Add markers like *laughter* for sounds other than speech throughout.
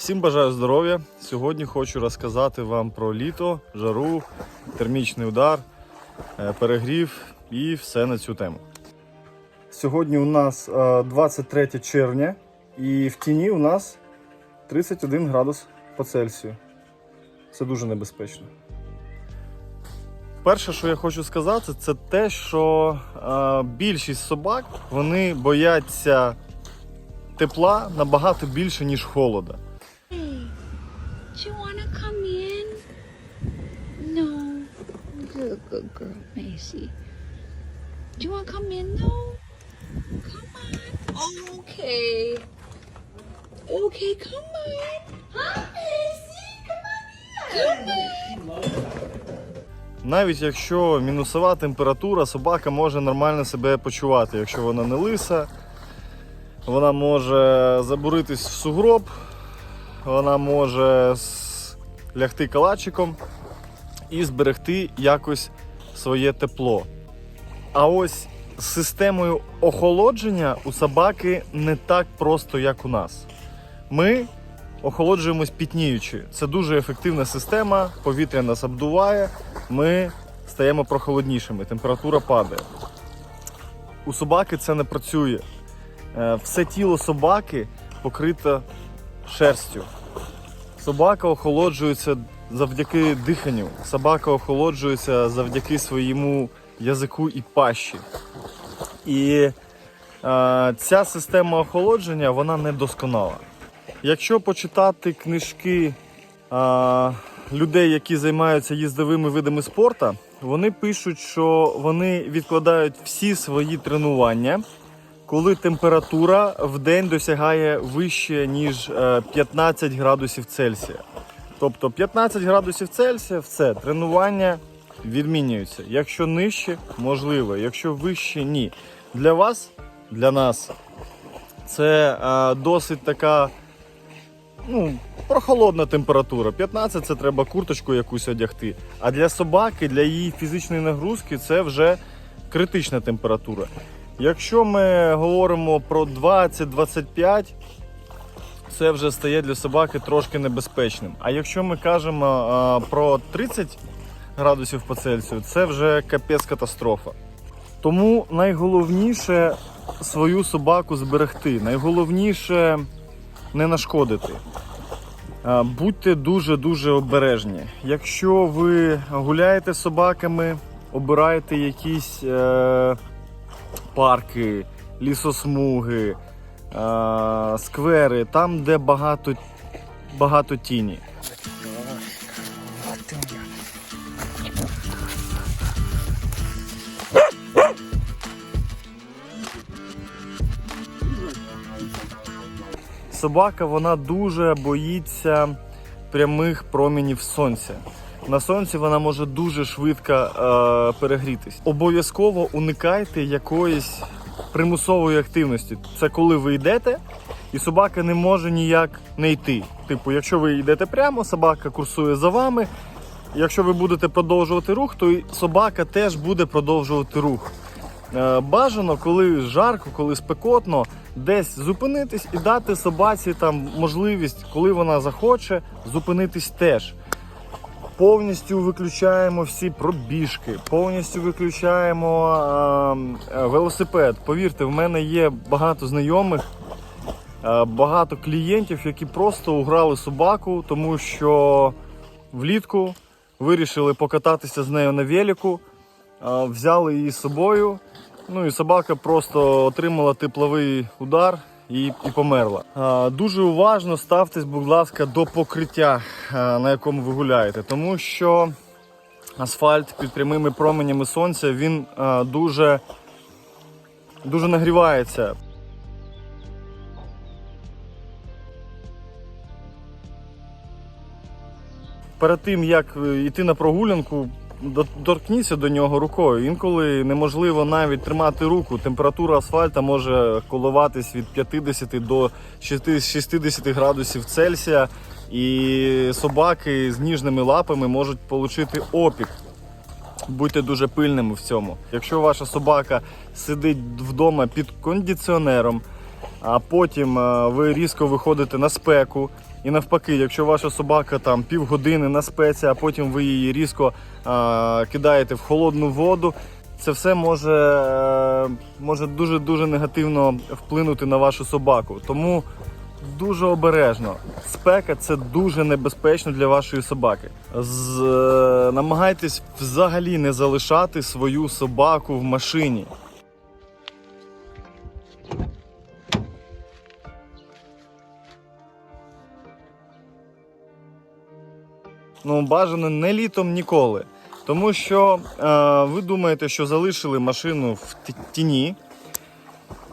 Всім бажаю здоров'я. Сьогодні хочу розказати вам про літо, жару, термічний удар, е, перегрів і все на цю тему. Сьогодні у нас е, 23 червня і в тіні у нас 31 градус по Цельсію. Це дуже небезпечно. Перше, що я хочу сказати, це те, що е, більшість собак вони бояться тепла набагато більше, ніж холода. Do you wanna come in? No. Good, good girl, Macy. Do you wanna come in though? Come on. Okay. Okay. Come on. Навіть якщо мінусова температура, собака може нормально себе почувати, якщо вона не лиса, вона може забуритись в сугроб, вона може лягти калачиком і зберегти якось своє тепло. А ось з системою охолодження у собаки не так просто, як у нас. Ми охолоджуємось пітніючи. Це дуже ефективна система, повітря нас обдуває, ми стаємо прохолоднішими, температура падає. У собаки це не працює. Е, Все тіло собаки покрито шерстю. Собака охолоджується завдяки диханню. Собака охолоджується завдяки своєму язику і пащі. І е, ця система охолодження вона недосконала. Якщо почитати книжки а, людей, які займаються їздовими видами спорту, вони пишуть, що вони відкладають всі свої тренування, коли температура в день досягає вище, ніж е, 15 градусів Цельсія. Тобто 15 градусів Цельсія все, тренування відмінюються. Якщо нижче, можливо, якщо вище, ні. Для вас, для нас, це е, досить така ну, прохолодна температура. 15 це треба курточку якусь одягти. А для собаки, для її фізичної нагрузки, це вже критична температура. Якщо ми говоримо про 20-25, це вже стає для собаки трошки небезпечним. А якщо ми кажемо а, про 30 градусів по Цельсію, це вже капець катастрофа. Тому найголовніше свою собаку зберегти. Найголовніше не нашкодити. Будьте дуже-дуже обережні. Якщо ви гуляєте з собаками, обирайте якісь е, парки, лісосмуги, сквери, там, де багато, багато тіні. Собака вона дуже боїться прямих промінів сонця. На сонці вона може дуже швидко е, перегрітись. Обов'язково уникайте якоїсь примусової активності. Це коли ви йдете, і собака не може ніяк не йти. Типу, якщо ви йдете прямо, собака курсує за вами. Якщо ви будете продовжувати рух, то і собака теж буде продовжувати рух. Е, Бажано, коли жарко, коли спекотно, десь зупинитись і дати собаці там можливість, коли вона захоче, зупинитись теж. Повністю виключаємо всі пробіжки, повністю виключаємо е, е, велосипед. Повірте, в мене є багато знайомих, е, багато клієнтів, які просто уграли собаку, тому що влітку вирішили покататися з нею на велику, е, взяли її з собою. Ну і собака просто отримала тепловий удар і, і померла. А, дуже уважно ставтесь, будь ласка, до покриття, а, на якому ви гуляєте, тому що асфальт під прямими променями сонця він а, дуже, дуже нагрівається. перед тим як е, йти на прогулянку, до- торкніться до нього рукою. Інколи неможливо навіть тримати руку. Температура асфальта може коливатись від 50 до 60 градусів Цельсія, і собаки з ніжними лапами можуть отримати опік. Будьте дуже пильними в цьому. Якщо ваша собака сидить вдома під кондиціонером, а потім е, ви різко виходите на спеку, І навпаки, якщо ваша собака там півгодини на спеці, а потім ви її різко а, кидаєте в холодну воду, це все може, е, може дуже дуже негативно вплинути на вашу собаку. Тому дуже обережно. Спека це дуже небезпечно для вашої собаки. З, е, намагайтесь взагалі не залишати свою собаку в машині. Ну, бажано не літом ніколи. Тому що е, ви думаєте, що залишили машину в ті- тіні,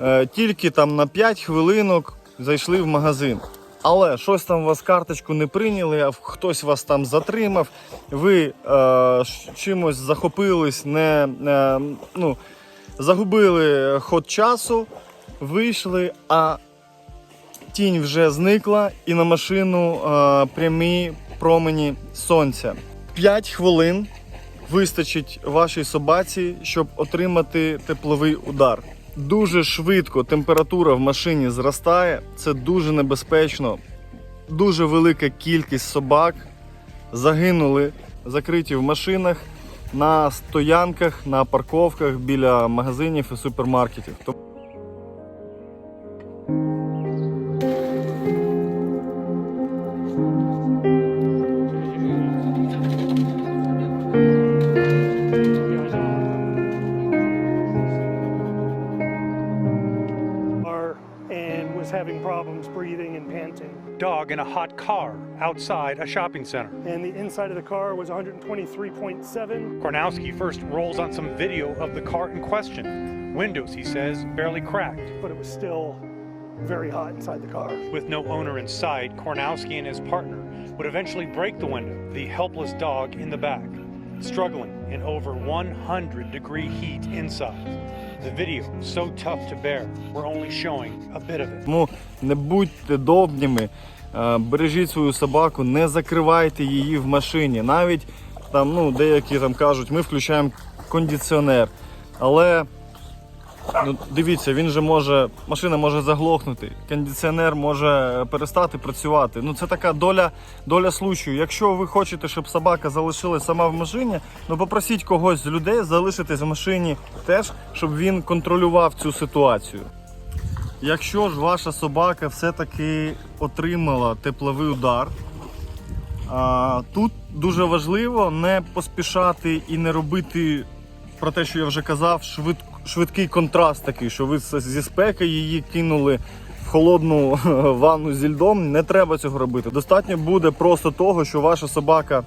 е, тільки там на 5 хвилинок зайшли в магазин. Але щось там у вас карточку не прийняли, а хтось вас там затримав, ви е, чимось захопились, не, е, ну, загубили ход часу, вийшли, а тінь вже зникла, і на машину е, прямі промені сонця. 5 хвилин вистачить вашій собаці, щоб отримати тепловий удар. Дуже швидко температура в машині зростає, це дуже небезпечно. Дуже велика кількість собак загинули, закриті в машинах, на стоянках, на парковках біля магазинів і супермаркетів. dog in a hot car outside a shopping center. And the inside of the car was 123.7. Kornowski first rolls on some video of the car in question. Windows, he says, barely cracked. but it was still very hot inside the car. With no owner inside, Kornowski and his partner would eventually break the window, the helpless dog in the back, struggling in over 100 degree heat inside. The video, so tough to bear, we're only showing a bit of it. Тому не будьте довбнями, е, бережіть свою собаку, не закривайте її в машині. Навіть там, ну, деякі там кажуть, ми включаємо кондиціонер. Але ну, дивіться, він же може, машина може заглохнути, кондиціонер може перестати працювати. Ну це така доля, доля случаю. Якщо ви хочете, щоб собака залишилась сама в машині, ну попросіть когось з людей залишитись в машині теж, щоб він контролював цю ситуацію. Якщо ж ваша собака все-таки отримала тепловий удар, тут дуже важливо не поспішати і не робити про те, що я вже казав, швид, швидкий контраст такий, що ви зі спеки її кинули в холодну *laughs* ванну зі льдом. Не треба цього робити. Достатньо буде просто того, що ваша собака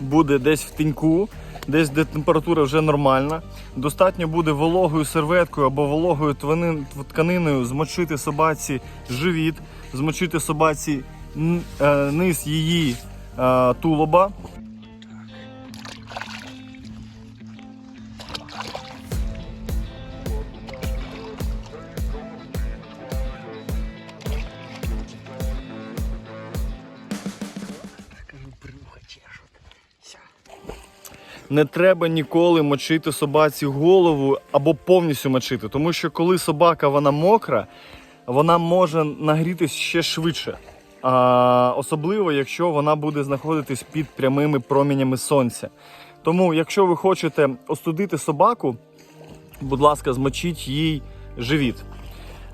буде десь в тіньку, десь де температура вже нормальна. Достатньо буде вологою серветкою або вологою тканиною змочити собаці живіт, змочити собаці е, низ її е, тулоба. Не треба ніколи мочити собаці голову або повністю мочити, тому що коли собака вона мокра, вона може нагрітись ще швидше. А, особливо, якщо вона буде знаходитись під прямими промінями сонця. Тому, якщо ви хочете остудити собаку, будь ласка, змочіть їй живіт.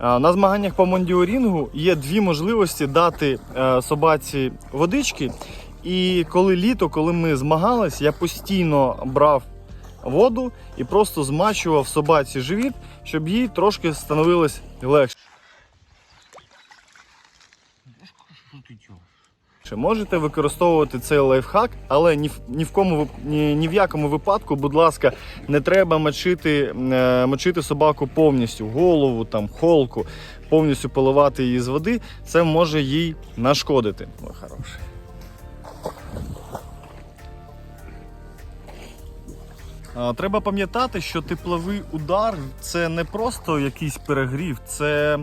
На змаганнях по мондіорінгу є дві можливості дати е, собаці водички. І коли літо, коли ми змагались, я постійно брав воду і просто змачував собаці живіт, щоб їй трошки становилось легше. Чи Можете використовувати цей лайфхак, але ні в, ні в, кому, ні, ні в якому випадку, будь ласка, не треба мочити, е, мочити собаку повністю, голову, там, холку, повністю поливати її з води. Це може їй нашкодити. Ой, хороший. Треба пам'ятати, що тепловий удар це не просто якийсь перегрів, це е,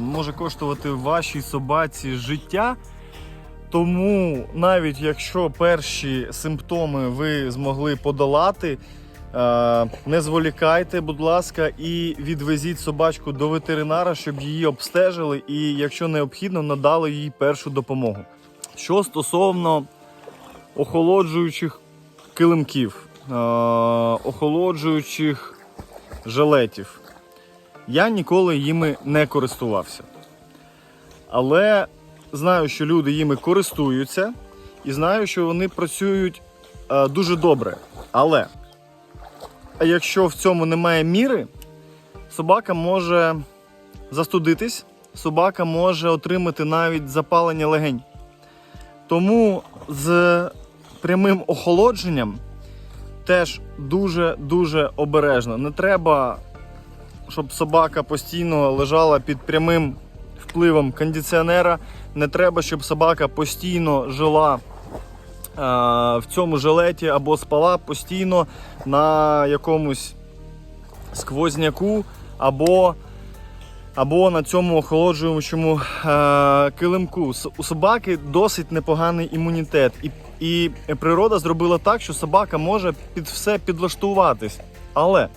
може коштувати вашій собаці життя. Тому навіть якщо перші симптоми ви змогли подолати, Е, Не зволікайте, будь ласка, і відвезіть собачку до ветеринара, щоб її обстежили і, якщо необхідно, надали їй першу допомогу. Що стосовно охолоджуючих килимків, охолоджуючих жилетів, я ніколи їми не користувався. Але знаю, що люди їми користуються і знаю, що вони працюють е, дуже добре. Але якщо в цьому немає міри, собака може застудитись, собака може отримати навіть запалення легень. Тому з прямим охолодженням теж дуже-дуже обережно. Не треба, щоб собака постійно лежала під прямим впливом кондиціонера. Не треба, щоб собака постійно жила е, в цьому жилеті або спала постійно на якомусь сквозняку або, або на цьому охолоджуючому е, килимку. У собаки досить непоганий імунітет, і, і природа зробила так, що собака може під все підлаштуватись. Але,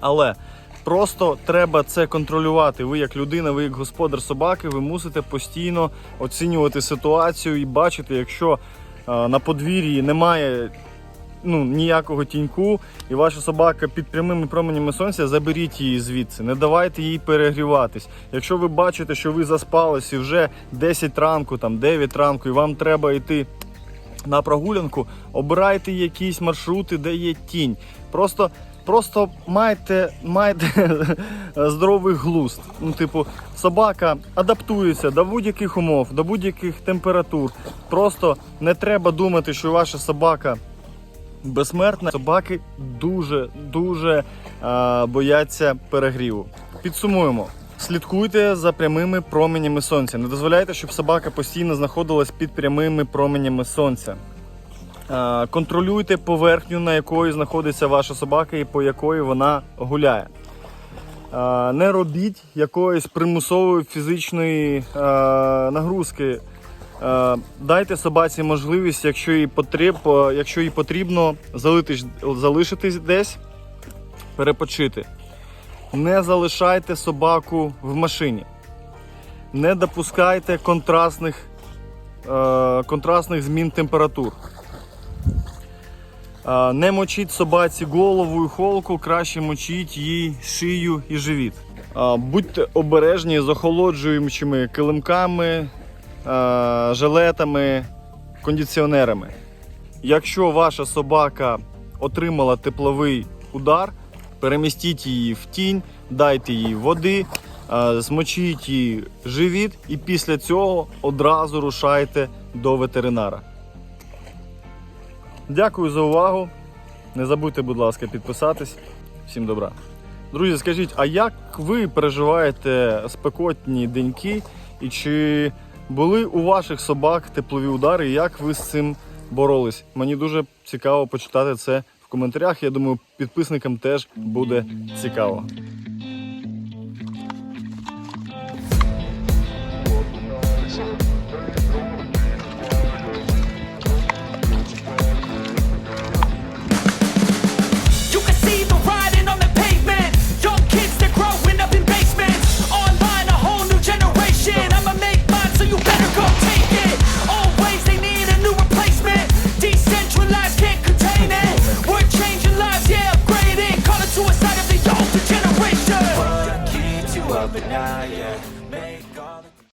але просто треба це контролювати. Ви як людина, ви як господар собаки, ви мусите постійно оцінювати ситуацію і бачити, якщо е, на подвір'ї немає ну, ніякого тіньку, і ваша собака під прямими променями сонця, заберіть її звідси, не давайте їй перегріватись. Якщо ви бачите, що ви заспались і вже 10 ранку, там 9 ранку, і вам треба йти на прогулянку, обирайте якісь маршрути, де є тінь. Просто. Просто майте, майте *laughs* здоровий глузд. Ну, типу, собака адаптується до будь-яких умов, до будь-яких температур. Просто не треба думати, що ваша собака безсмертна. Собаки дуже дуже е, бояться перегріву. Підсумуємо. Слідкуйте за прямими променями сонця. Не дозволяйте, щоб собака постійно знаходилась під прямими променями сонця. Е, Контролюйте поверхню, на якої знаходиться ваша собака і по якої вона гуляє. Е, Не робіть якоїсь примусової фізичної нагрузки. Е, Дайте собаці можливість, якщо їй, потріб, е, якщо їй потрібно, залитись- залишитись десь, перепочити. Не залишайте собаку в машині. Не допускайте контрастних, е, контрастних змін температур. Не мочіть собаці голову і холку, краще мочіть їй шию і живіт. Будьте обережні з охолоджуючими килимками, жилетами, кондиціонерами. Якщо ваша собака отримала тепловий удар, перемістіть її в тінь, дайте їй води, е, змочіть її живіт і після цього одразу рушайте до ветеринара. Дякую за увагу. Не забудьте, будь ласка, підписатись. Всім добра. Друзі, скажіть, а як ви переживаєте спекотні деньки? І чи були у ваших собак теплові удари? Як ви з цим боролись? Мені дуже цікаво почитати це в коментарях. Я думаю, підписникам теж буде цікаво.